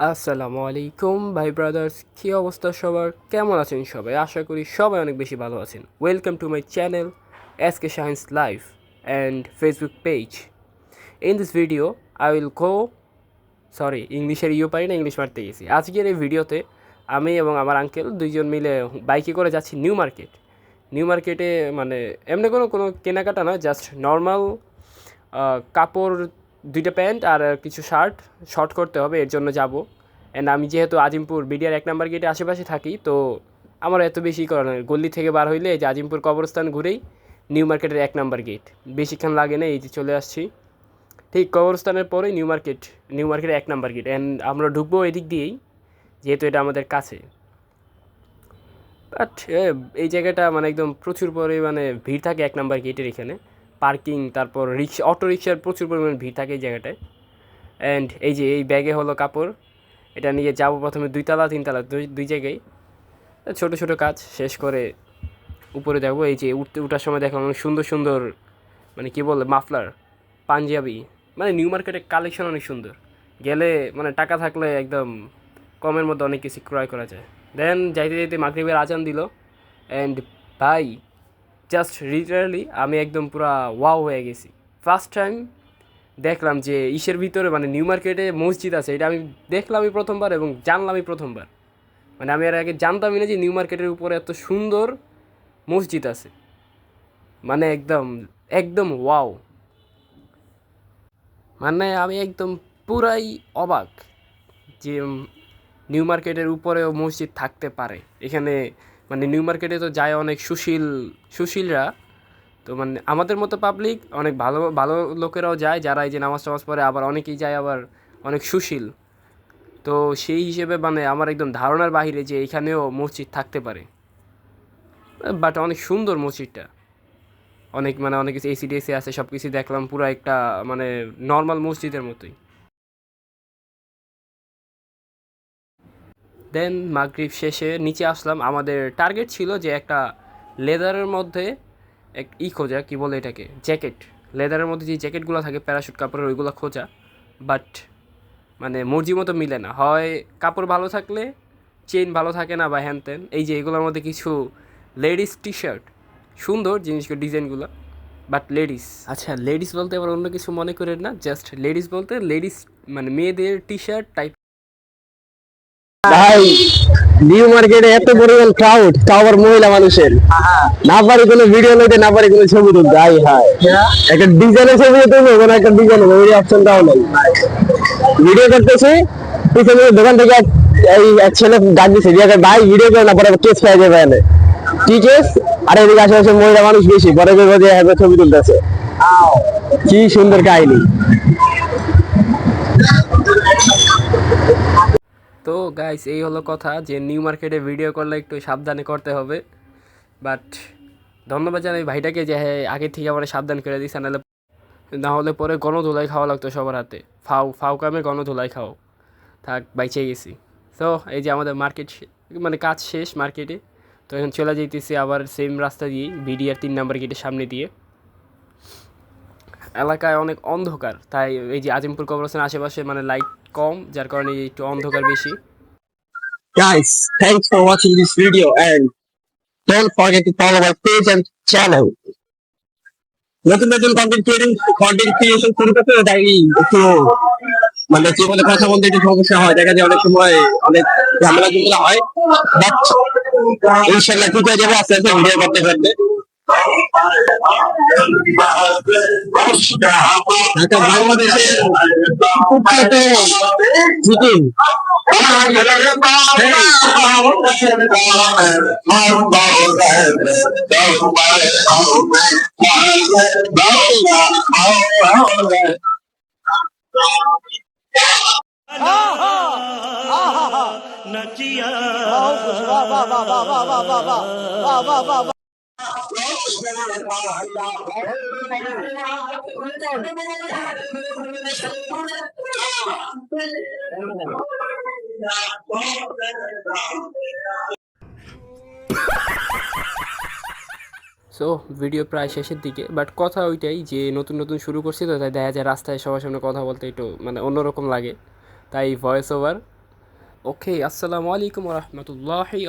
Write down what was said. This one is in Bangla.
আসসালামু আলাইকুম, ভাই ব্রাদার্স কী অবস্থা সবার? কেমন আছেন সবাই? আশা করি সবাই অনেক বেশি ভালো আছেন। Welcome to my channel S K science live and Facebook page in this video I will go sorry ইংলিশের ইউ পারি না ইংলিশ মারতে গেছি। আজকের এই ভিডিওতে আমি এবং আমার আঙ্কেল দুইজন মিলে বাইকে করে যাচ্ছি নিউ মার্কেট নিউ মার্কেটে মানে এমনি কোনো কোনো কেনাকাটা না জাস্ট নর্মাল কাপড় দুইটা প্যান্ট আর কিছু শার্ট শর্ট করতে হবে, এর জন্য যাব। অ্যান্ড আমি যেহেতু আজিমপুর বিডিআর এক নাম্বার গেটে আশেপাশে থাকি, তো আমার এত বেশি করে না গল্লি থেকে বার হইলে যে আজিমপুর কবরস্থান ঘুরেই নিউ মার্কেটের এক নাম্বার গেট বেশিক্ষণ লাগে না, এই যে চলে আসছি। ঠিক কবরস্থানের পরেই নিউ মার্কেট, নিউ মার্কেটের এক নাম্বার গেট অ্যান্ড আমরা ঢুকবো এদিক দিয়েই, যেহেতু এটা আমাদের কাছে। বাট এই জায়গাটা মানে একদম প্রচুর পরিমাণে ভিড় থাকে এক নাম্বার গেটের এখানে। পার্কিং, তারপর রিক্সা, অটো রিক্সার প্রচুর পরিমাণে ভিড় থাকে এই জায়গাটায়। অ্যান্ড এই যে, এই ব্যাগে হলো কাপড়। এটা নিয়ে যাব প্রথমে দুইতলা তিনতলা দুই দুই জায়গায়। ছোটো ছোটো কাজ, শেষ করে উপরে দেখব এই যে, উঠতে, উঠার সময় দেখলাম অনেক সুন্দর সুন্দর মানে কী বলে, মাফলার, পাঞ্জাবি মানে নিউ মার্কেটের কালেকশন অনেক সুন্দর। গেলে মানে টাকা থাকলে একদম কমের মধ্যে অনেক কিছু ক্রয় করা যায়। দেন যাইতে যাইতে মাগরিবের আজান দিল। অ্যান্ড ভাই জাস্ট লিটারালি আমি একদম পুরা ওয়াও হয়ে গেছি। ফার্স্ট টাইম দেখলাম যে ইসের ভিতরে মানে নিউ মার্কেটে মসজিদ আছে, এটা আমি দেখলামই প্রথমবার এবং জানলামই প্রথমবার। মানে আমি এর আগে জানতামই না যে নিউ মার্কেটের উপরে এত সুন্দর মসজিদ আছে। মানে একদম একদম ওয়াও মানে আমি একদম পুরাই অবাক যে নিউ মার্কেটের উপরেও মসজিদ থাকতে পারে। এখানে মানে নিউ মার্কেটে তো যায় অনেক সুশীল, সুশীলরা। তো মানে আমাদের মতো পাবলিক অনেক ভালো ভালো লোকেরাও যায়, যারা এই যে নামাজ টামাজ পড়ে, আবার অনেকেই যায় আবার অনেক সুশীল। তো সেই হিসেবে মানে আমার একদম ধারণার বাইরে যে এখানেও মসজিদ থাকতে পারে। বাট অনেক সুন্দর মসজিদটা। অনেক মানে অনেক কিছু এসি টেসি আছে সব কিছু দেখলাম, পুরো একটা মানে নর্মাল মসজিদের মতোই। দেন মাগরিব শেষে নিচে আসলাম। আমাদের টার্গেট ছিল যে একটা লেদারের মধ্যে এক ই খোঁজা কী বলে এটাকে? জ্যাকেট লেদারের মধ্যে যে জ্যাকেটগুলো থাকে প্যারাশুট কাপড়ের, ওইগুলো খোঁজা। বাট মানে মর্জি মতো মিলে না। হয় কাপড় ভালো থাকলে চেইন ভালো থাকে না বা হ্যান ত্যান এই যে এগুলোর মধ্যে কিছু লেডিস টি শার্ট সুন্দর জিনিসগুলো, ডিজাইনগুলো। বাট লেডিস আচ্ছা লেডিস বলতে আবার অন্য কিছু মনে করেন না? জাস্ট লেডিস বলতে লেডিস মানে মেয়েদের টি শার্ট টাইপ ভাই নিউ মার্কেটে এত পরিমাণ ক্রাউড মহিলা মানুষের। না পারি কোনো ভিডিও না কোনো ছবি তুলতে। আই একটা ডিজাইনের ছবি কোনো একটা ডিজাইনের ওই ভিডিও করতেছি, পিছনে দোকান থেকে এই এক ছেলে ডাক দিছে ভাই ভিডিও করে না, পরে কেস খাই যাবে এনে কি কেস আর এদিকে আশেপাশে মহিলা মানুষ বেশি, পরে হ্যাঁ ছবি তুলতেছে। কি সুন্দর কাহিনী। তো গাইস এই হলো কথা যে নিউ মার্কেটে ভিডিও করলে একটু সাবধানে করতে হবে। বাট ধন্যবাদ জানাই ভাইটাকে যে হ্যাঁ আগে থেকে আমার সাবধান করে দিয়েছে নাহলে না হলে পরে গণধুলাই খাওয়া লাগতো সবার হাতে। ফাউ ফাউ কামে গণধুলাই খাও। থাক, বাইচে গেছি। তো এই যে আমাদের মার্কেট মানে কাজ শেষ মার্কেটে তো এখন চলে যাইতেছি আবার সেম রাস্তা দিয়ে বিডিআর তিন নাম্বার গেটের সামনে দিয়ে। এলাকায় অনেক অন্ধকার। তাই এই যে আজিমপুর কবরস্থানের আশেপাশে মানে লাইট কম যার কারণে একটু অন্ধকার বেশি। Guys, thanks for watching this video and don't forget to follow our page and channel. নতুন নতুন কন্টেন্ট ক্রিয়েটিং কন্টেন্ট ক্রিয়েশন শুরু করতে তাই একটু মানে জীবনে কথা বলতে একটু সমস্যা হয় দেখা যায় অনেক সময় অনেক ঝামেলা ঝামেলা হয়। বাট ইনশাল্লাহ ঠিক যাবে আস্তে আস্তে ভিডিও করতে করতে ঢাকা বাংলাদেশের কুখ্যাত জুটিন নচিয়া সো ভিডিও প্রায় শেষের দিকে বাট কথা ওইটাই যে নতুন নতুন শুরু করছি তো, তাই দেখা যায় রাস্তায় সবার সামনে কথা বলতে একটু মানে অন্যরকম লাগে। তাই ভয়েস ওভার ওকে আসসালামু আলাইকুম রহমতুল্লাহি